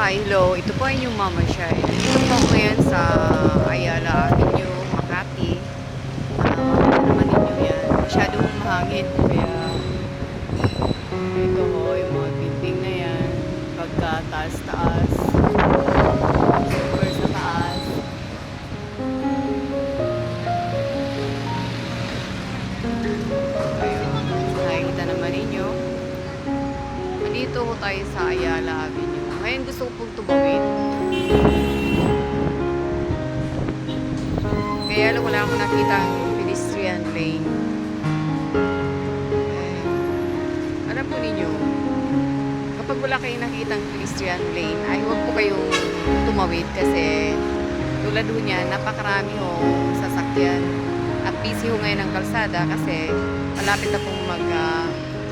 Hi, hello. Ito po yung Mama Shai. Ito po ako ngayon sa Ayala Avenue, Makati. Ano naman ninyo yan. Masyadong mahangin. Kaya ito ho, yung mga building na yan. Pagka taas-taas. Pong tumawid. Kaya lang wala akong nakita ang pedestrian lane. Eh, alam po ninyo, kapag wala kayong nakita ang pedestrian lane, ay huwag po kayong tumawid kasi tulad ho niya, napakarami ho sasakyan. At busy ho ngayon ang kalsada kasi malapit na pong mag uh,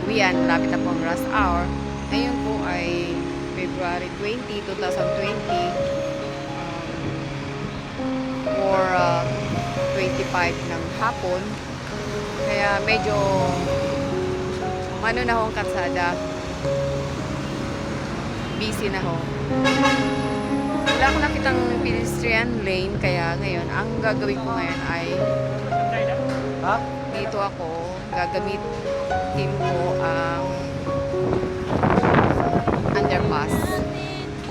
uwian, malapit na pong rush hour. Ngayon po ay February 20, 2020 um, or uh, 25 ng hapon. Kaya medyo ano na ho ang. Busy na ho. Wala akong nakitang pedestrian lane kaya ngayon ang gagawin ko ngayon ay dito ako gagamitin ko ang underpass.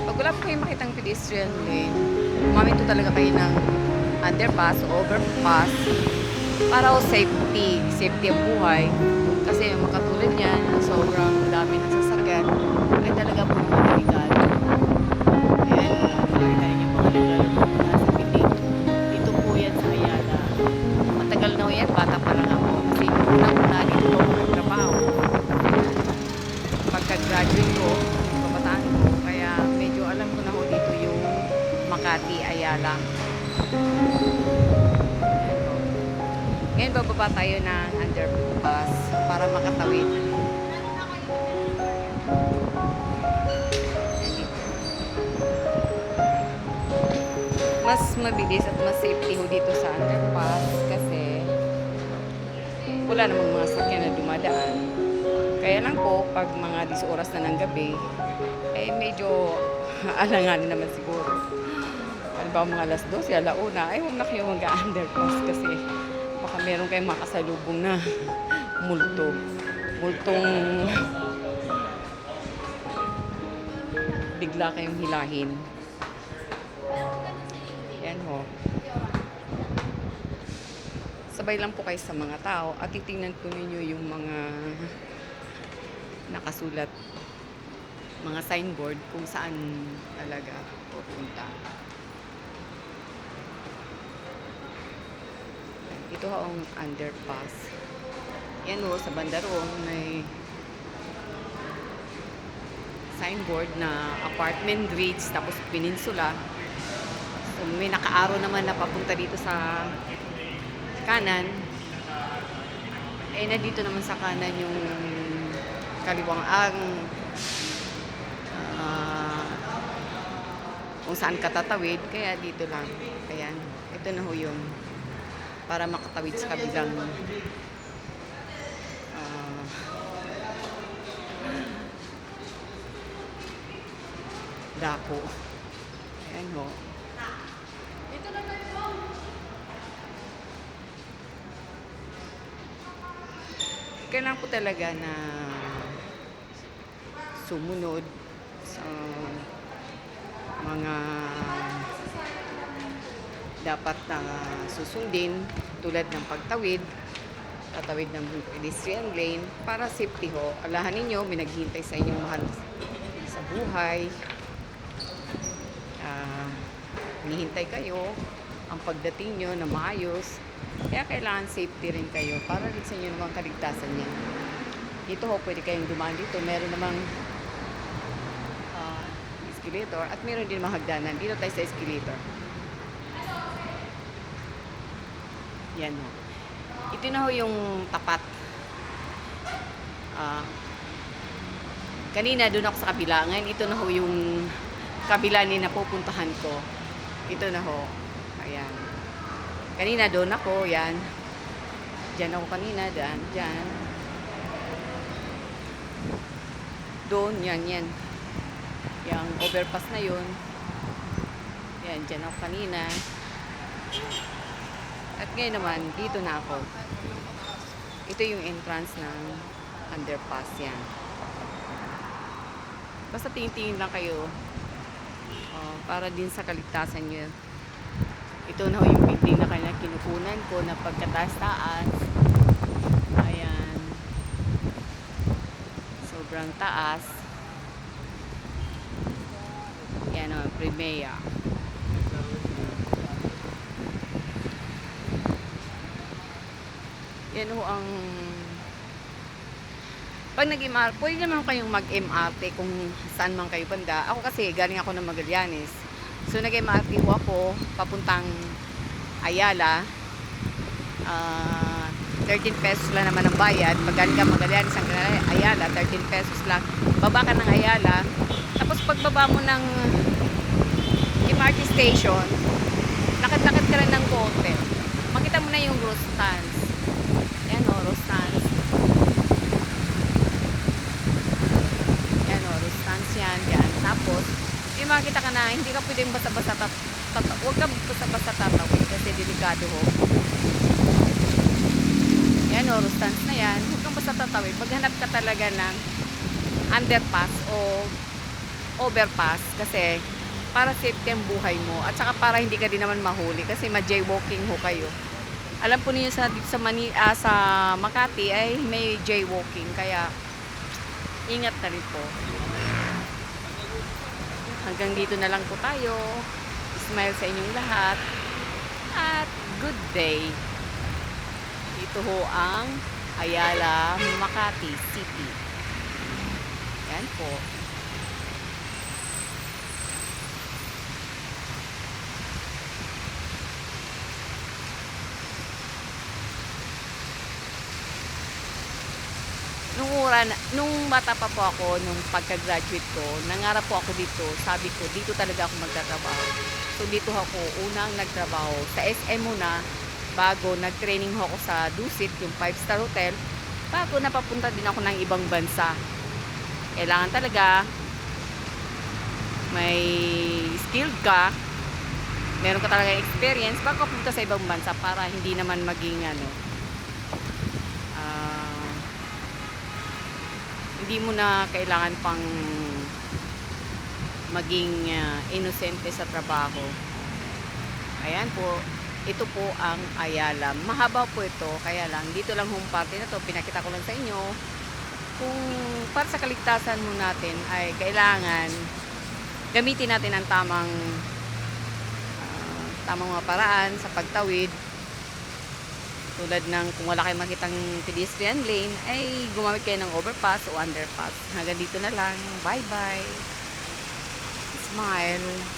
Pag wala po kayong makitang pedestrian lane, umaminto talaga kayo ng underpass, overpass, para o safety, safety ang buhay. Kasi makatulad niyan, sobrang Ngayon bababa tayo ng underpass para makatawid. Mas mabilis at mas safety ho dito sa underpass kasi wala namang mga sakyan na dumadaan. Kaya lang po, pag mga 10 oras na ng gabi, eh medyo alanganin naman siguro. Ba mga alas 12, alauna, ay huwag na kayo mag-underpass kasi baka meron kayong makasalubong na multo. Multong bigla kayong hilahin. Yan ho. Sabay lang po kayo sa mga tao at titingnan po ninyo yung mga nakasulat mga signboard kung saan talaga pupunta. Ito ang underpass. Yan ho, sa banda roon may signboard na apartment bridge tapos peninsula. So, may nakaaro naman na papunta dito sa kanan. Eh, nandito naman sa kanan yung kaliwang ang ah, kung saan katatawid. Kaya dito lang. Ayan. Ito na ho yun. Para makatawid sa kabilang ah, dako. Ayan ho. kailangan po talaga na sumunod sa mga dapat na susundin tulad ng pagtawid tatawid ng pedestrian lane para safety ho. Alahan ninyo, may naghihintay sa inyong mahal sa buhay. Ah, hinihintay kayo ang pagdating nyo na maayos. Kaya kailangan safety rin kayo para rin sa inyo naman kaligtasan niya. Dito ho, pwede kayong dumaan dito. Meron namang ah, escalator at meron din mga hagdanan. Dito tayo sa escalator. Yan ho. Ito na ho yung tapat. Ah, kanina doon ako sa kabila. Ngayon ito na ho yung kabila ni napupuntahan ko. Ito na ho. Ayan. Kanina doon ako, yan. Diyan ako kanina, dyan, dyan. Doon, yan, yan. Yung overpass na yun. Yan, dyan ako kanina. At ngayon naman, dito na ako. Ito yung entrance ng underpass yan. Basta tingin-tingin lang kayo oh, para din sa kaligtasan nyo. Ito na yung building na kanya kinukunan ko na pagkataas-taas. Ayan. Sobrang taas. Yan o, Primea. Yan ho ang pag nag-MR, pwede naman kayong mag-MRT kung saan man kayo banda. Ako kasi galing ako ng Magallanes. So nag-MRT ho ako papuntang Ayala. Ah, 13 pesos lang naman ang bayad. Pag galing ka Magallanes hanggang Ayala, 13 pesos lang. Baba ka ng Ayala. Tapos pagbaba mo ng MRT station, lakad-lakad ka rin ng konti. Makita mo na yung Rostans. Yan o, Rostans. Yan o, Rostans yan. Yan. Tapos, may makita ka na, hindi ka pwedeng basta-basta tat tata- huwag ka basta-basta tatawid kasi delikado ho. Yan o, Rostans na yan. Huwag kang basta tatawid. Maghanap ka talaga ng underpass o overpass kasi para safety ang buhay mo at saka para hindi ka din naman mahuli kasi ma-jaywalking ho kayo. Alam po niyo sa dito sa Mani ah, sa Makati ay may jaywalking kaya ingat na rin po. Hanggang dito na lang po tayo. Smile sa inyong lahat. At good day. Dito ho ang Ayala, Makati City. Yan po. Nung ura, na- nung bata pa po ako, nung pagka-graduate ko, nangarap po ako dito. Sabi ko, dito talaga ako magtatrabaho. So, dito ako unang nagtrabaho. Sa SM muna, bago nag-training ako sa Dusit, yung 5-star hotel, bago napapunta din ako ng ibang bansa. Kailangan talaga may skilled ka, meron ka talaga experience bago ka pumunta sa ibang bansa para hindi naman maging ano, hindi mo na kailangan pang maging ah, inosente sa trabaho. Ayan po, ito po ang Ayala. Mahaba po ito, kaya lang, dito lang home party na to, pinakita ko lang sa inyo. Kung para sa kaligtasan mo natin ay kailangan gamitin natin ang tamang ah, tamang mga paraan sa pagtawid tulad ng kung wala kayong makitang pedestrian lane, ay gumamit kayo ng overpass o underpass. Hanggang dito na lang. Bye-bye. Smile.